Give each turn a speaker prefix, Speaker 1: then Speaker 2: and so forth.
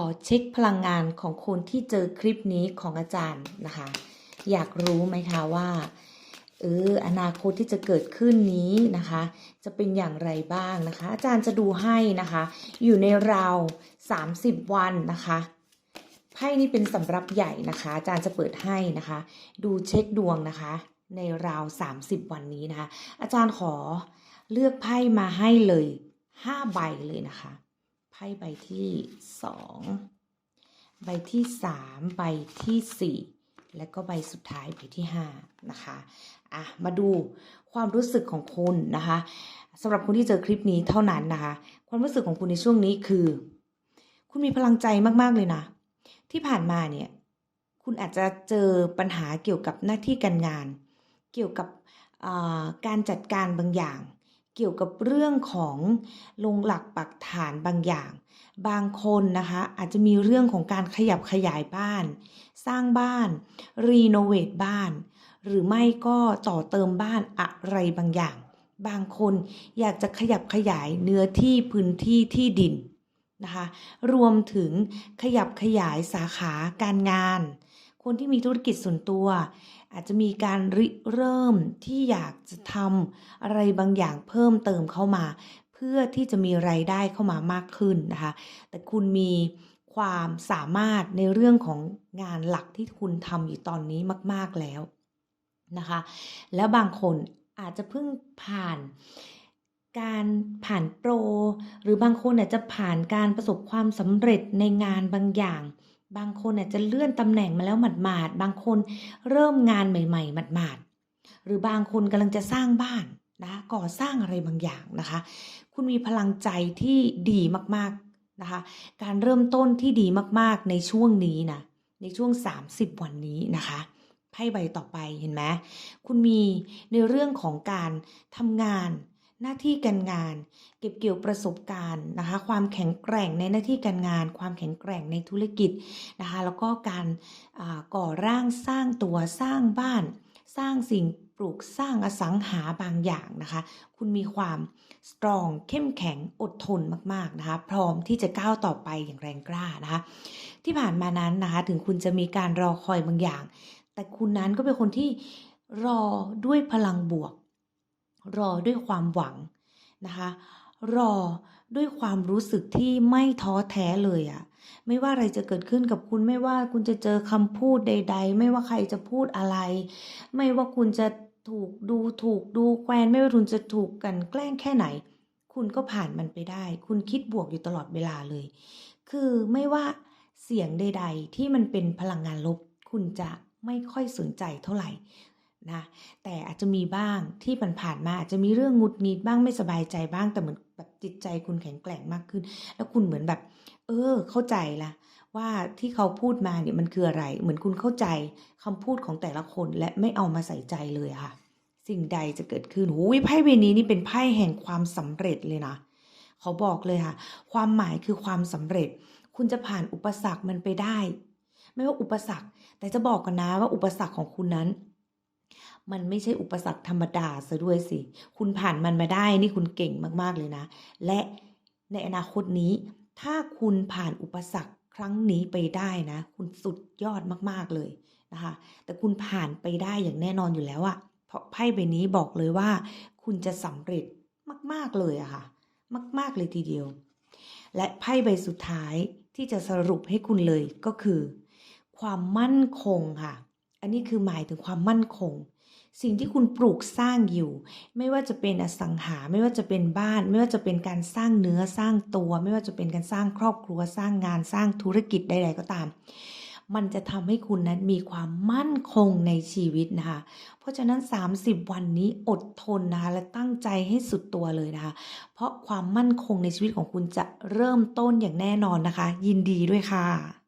Speaker 1: อเช็คพลังงานของคนที่เจอคลิปนี้ของอาจารย์นะคะ อยากรู้ไหมคะว่าเอออนาคตที่จะเกิดขึ้นนี้นะคะ จะเป็นอย่างไรบ้างนะคะ อาจารย์จะดูให้นะคะ อยู่ในราว 30 วันนะคะไพ่นี้เป็นสำรับใหญ่นะคะ อาจารย์จะเปิดให้นะคะ ดูเช็คดวงนะคะ ในราว 30 วันนี้นะคะ อาจารย์ขอเลือกไพ่มาให้เลย 5 ใบเลยนะคะ ไพ่ใบที่สองใบที่สามใบที่สี่และก็ใบสุดท้ายใบที่ห้านะคะอะมาดูความรู้สึกของคุณนะคะสำหรับคนที่เจอคลิปนี้เท่านั้นนะคะ ความรู้สึกของคุณในช่วงนี้คือ คุณมีพลังใจมากๆเลยนะ ที่ผ่านมาเนี่ยคุณอาจจะเจอปัญหาเกี่ยวกับหน้าที่การงาน เกี่ยวกับการจัดการบางอย่าง เกี่ยวกับเรื่องของลงหลักปักฐานบางอย่าง บางคนนะคะอาจจะมีเรื่องของการขยับขยายบ้าน สร้างบ้าน รีโนเวทบ้าน หรือไม่ก็ต่อเติมบ้านอะไรบางอย่าง บางคนอยากจะขยับขยายเนื้อที่พื้นที่ที่ดินนะคะ รวมถึงขยับขยายสาขาการงาน คนที่มีธุรกิจส่วนตัว อาจจะมีการริเริ่มที่อยากจะทำอะไรบางอย่างเพิ่มเติมเข้ามา เพื่อที่จะมีไรายได้เข้ามามากขึ้นนะคะ แต่คุณมีความสามารถในเรื่องของงานหลักที่คุณทำอยู่ตอนนี้มาก ๆแล้วนะคะ แล้วบางคนอาจจะเพิ่งผ่านการผ่านโปร หรือบางคนอาจจะผ่านการประสบความสำเร็จในงานบางอย่าง บางคนอาจจะเลื่อนตำแหน่งมาแล้วหมาดๆบางคนเริ่มงานใหม่ ๆ หมาดๆหรือบางคนกำลังจะสร้างบ้านนะก่อสร้างอะไรบางอย่างนะคะ คุณมีพลังใจที่ดีมากๆนะคะ การเริ่มต้นที่ดีมากๆในช่วงนี้นะในช่วง 30 วันนี้นะคะไพ่ใบต่อไปเห็นไหมคุณมีในเรื่องของการทำงาน หน้าที่การงาน เก็บเกี่ยวประสบการณ์นะคะ ความแข็งแกร่งในหน้าที่การงาน ความแข็งแกร่งในธุรกิจนะคะ แล้วก็การก่อร่างสร้างตัวสร้างบ้าน สร้างสิ่งปลูกสร้างอสังหาบางอย่างนะคะ คุณมีความสตรองเข้มแข็งอดทนมากๆนะคะ พร้อมที่จะก้าวต่อไปอย่างแรงกล้านะคะ ที่ผ่านมานั้นนะคะ ถึงคุณจะมีการรอคอยบางอย่าง แต่คุณนั้นก็เป็นคนที่รอด้วยพลังบวก รอด้วยความหวังนะคะรอด้วยความรู้สึกที่ไม่ท้อแท้เลยอะไม่ว่าอะไรจะเกิดขึ้นกับคุณไม่ว่าคุณจะเจอคำพูดใด ๆ ไม่ว่าใครจะพูดอะไร ไม่ว่าคุณจะถูกดูถูกดูแควนไม่ว่าคุณจะถูกกันแกล้งแค่ไหน คุณก็ผ่านมันไปได้ คุณคิดบวกอยู่ตลอดเวลาเลย คือไม่ว่าเสียงใด ๆ ที่มันเป็นพลังงานลบ คุณจะไม่ค่อยสนใจเท่าไหร่ นะแต่อาจจะมีบ้างที่ผ่านๆมาอาจจะมีเรื่องงุดหงิดบ้างไม่สบายใจบ้างแต่เหมือนแบบจิตใจคุณแข็งแกร่งมากขึ้น แล้วคุณเหมือนแบบ เออ เข้าใจละว่าที่เขาพูดมาเนี่ยมันคืออะไร เหมือนคุณเข้าใจคำพูดของแต่ละคนและไม่เอามาใส่ใจเลยค่ะ สิ่งใดจะเกิดขึ้นโอ้ยไพ่ใบนี้นี่เป็นไพ่แห่งความสำเร็จเลยนะเขาบอกเลยค่ะ ความหมายคือความสำเร็จ คุณจะผ่านอุปสรรคมันไปได้ ไม่ว่าอุปสรรค แต่จะบอกกันนะว่าอุปสรรคของคุณนั้น มันไม่ใช่อุปสรรคธรรมดาซะด้วยสิ คุณผ่านมันมาได้นี่คุณเก่งมากๆเลยนะ และในอนาคตนี้ ถ้าคุณผ่านอุปสรรคครั้งนี้ไปได้นะ คุณสุดยอดมากๆเลยนะคะ แต่คุณผ่านไปได้อย่างแน่นอนอยู่แล้วอะเพราะไพ่ใบนี้บอกเลยว่า คุณจะสำเร็จมาก ๆเลยอะค่ะ มาก ๆเลยทีเดียว และไพ่ใบสุดท้ายที่จะสรุปให้คุณเลยก็คือ ความมั่นคงค่ะ อันนี้คือหมายถึงความมั่นคง สิ่งที่คุณปลูกสร้างอยู่ ไม่ว่าจะเป็นอสังหา ไม่ว่าจะเป็นบ้าน ไม่ว่าจะเป็นการสร้างเนื้อสร้างตัว ไม่ว่าจะเป็นการสร้างครอบครัวสร้างงานสร้างธุรกิจใดๆก็ตาม มันจะทำให้คุณนั้นมีความมั่นคงในชีวิตนะคะ เพราะฉะนั้น 30 วันนี้อดทนนะคะและตั้งใจให้สุดตัวเลยนะคะ เพราะความมั่นคงในชีวิตของคุณจะเริ่มต้นอย่างแน่นอนนะคะ ยินดีด้วยค่ะ